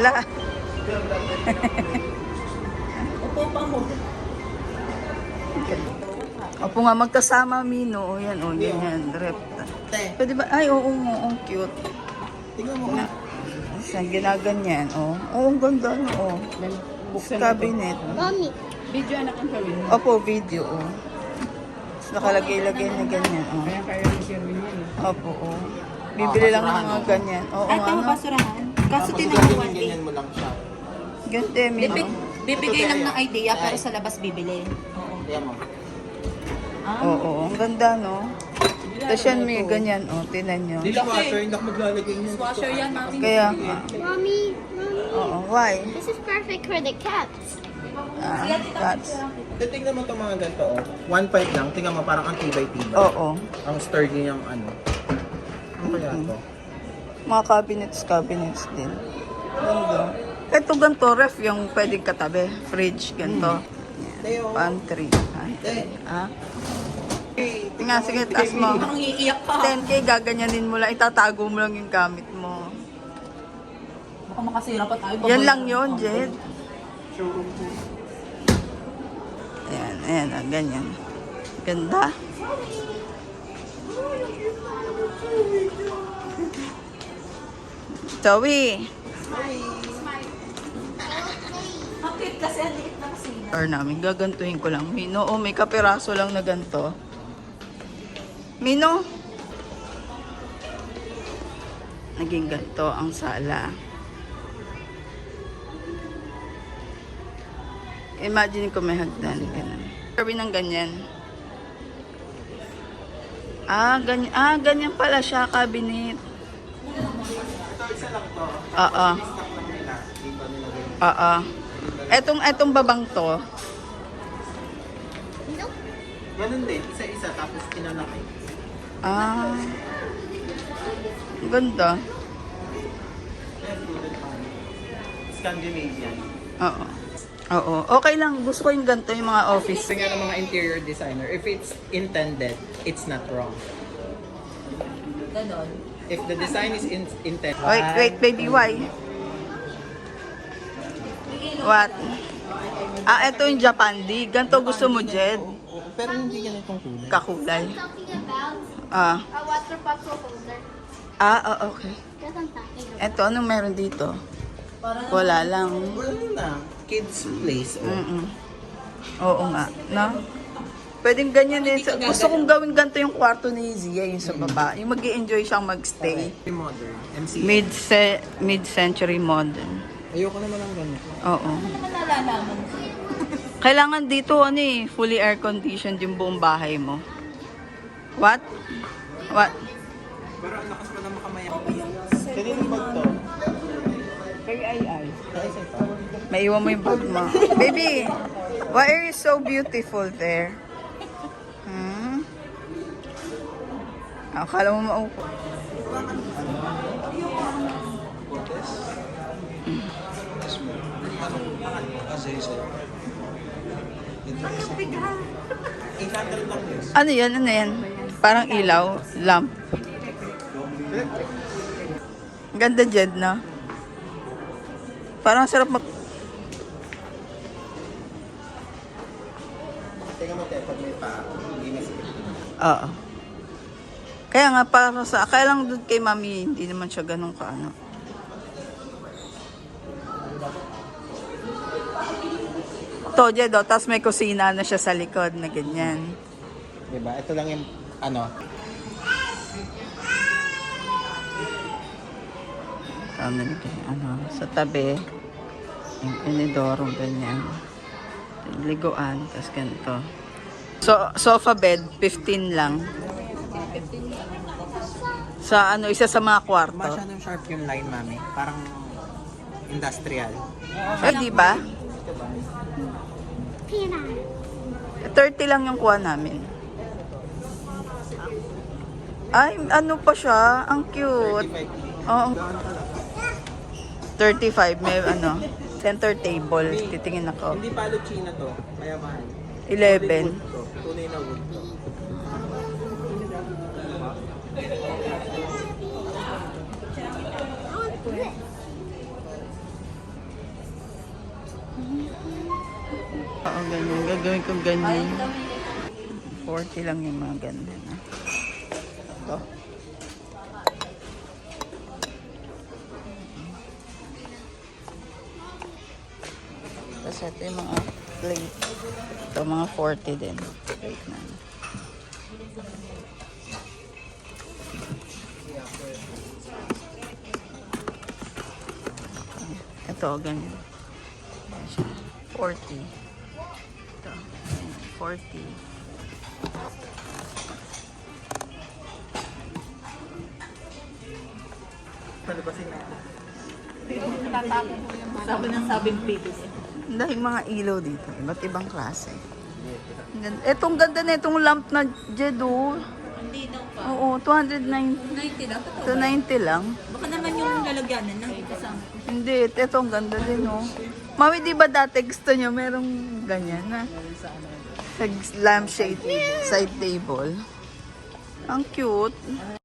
pala. Opo pa mo. Opo nga, magkasama Mino. O yan, o yan, yan. Pwede ba? Ay, oo, oo, oo cute. Tingnan mo nga. Saan ginaganyan, o. Oo, ang ganda, no, o. Cabinet. Mami. Video anak ang gawin. Opo, video, o. Nakalagay-lagay na ganyan, o. Kaya kaya ni Sherwin yan. Eh. Opo, o. Bibili lang ng mga ganyan. Oo, Ay, ito, ano? basurahan. Kaso tinanong ganyan, one day. ganyan mo lang siya. Ganda, Mino. Bibig, bibigay lang ng idea pero sa labas bibili. Tingnan mo. Oo, ang ganda, no? Tapos yan, may ganyan, o. Tinan nyo. Dishwasher, hindi ako maglalagay niyan. Washer yan, mami. Kaya, nga. Mommy. Mommy. oo, why? This is perfect for the cats. Ah, that's, Tingnan mo itong mga ganito, oh. One pipe lang. Tingnan mo, parang ang tibay-tibay. oo. Ang sturdy niyang ano. Ano kaya to? Mga cabinets, cabinets din. Ganda. Ito ganito, ref yung pwedeng katabi. Fridge, ganito. Teo. Pantry. Ay, Eh. ah. Nga, sige, taas mo. Ang iiyak ka. 10K, gaganyanin mo lang. Itatago mo lang yung gamit mo. Baka makasira pa tayo. Yan lang yon Jed. Ayan, ayan, ah, ganyan. Ganda. Joey. Ang cute kasi, ang liit na kasi. Or namin, gagantuhin ko lang. Mino, oh, may kapiraso lang na ganito. Mino? Naging ganito ang sala. Imagine ko may hagdan. Ganun. Sabi ng ganyan. Ah, ganyan, ah, ganyan pala siya, cabinet. Oo. Oo. Etong, etong babang to. Ganun din. Isa-isa, tapos kinanakay. Ah. Ganda. Scandinavian. Oo. Oo. Okay lang. Gusto ko yung ganito, yung mga office. Nga ng mga interior designer, if it's intended, it's not wrong. Ganon. If the design is in intended, Wait, wait, baby, why? What? Ah, ito yung Japandi. Ganito gusto mo, Jed? pero hindi ganitong kulay. Kakulay. Ah. a water bottle holder. Ah, ah, okay. Ito, anong meron dito? Wala lang. Wala na. Kids place. Oh. Oo nga. No? Pwedeng ganyan din. Sa- Gusto kong gawin ganito yung kwarto ni Zia, yung sa baba. Yung mag enjoy siyang magstay. Modern. MC. Mid mid-century modern. Ayoko naman ng ganito. Oo. Ano naman nalalaman? Kailangan dito ano eh, fully air conditioned yung buong bahay mo. What? What? Pero ang lakas pa na makamaya. Kanino bag to? Kay ay ay. Maiwan mo yung bag mo. Baby, why are you so beautiful there? Akala mo maupo. Inventor lang yun. Ano yan? Ano yan? Parang ilaw, lamp. Ganda Jed, no? Parang sarap mag... Tingnan mo pag may paa. Hindi masakit. Oo. Kaya nga, para sa... Kaya lang doon kay mami, hindi naman siya ganun ka, ano. To, Jed, oh, tapos may kusina na siya sa likod na ganyan. Diba? Ito lang yung ano. Ano kay ano, sa tabi, yung inidoro, ganyan. Liguan, tapos ganito. So, sofa bed, 15 lang. Sa ano, isa sa mga kwarto. Masyadong sharp yung line, mami. Parang industrial. Eh, di ba? Peanut. 30 lang yung kuha namin. Ay, ano pa siya? Ang cute. Oo. 35, may ano, center table. Titingin ako. Hindi palo China to. Kaya mahal. 11. To. Tunay na wood to. Oo, ganyan. Gagawin ko ganyan. 40 lang yung mga ganda na. Ito. Tapos ito yung mga plate. Ito mga 40 din. Plate na. Ito, ganyan. Ayan siya. 40. Ito. Ayan, 40. Palipasin natin. Sabi ng sabing pigis. Ang Dahil mga ilaw dito. Iba't ibang klase. Etong ganda na itong lamp na Jedo. Hindi daw pa. Oo, 290 90 lang. Totoo to ba? 90 lang. Baka naman yung lalagyanan ng isang. Hindi, ito ang ganda din, oh. Mami, di ba dati gusto niyo merong ganyan na? Sa lampshade side table. Ang cute.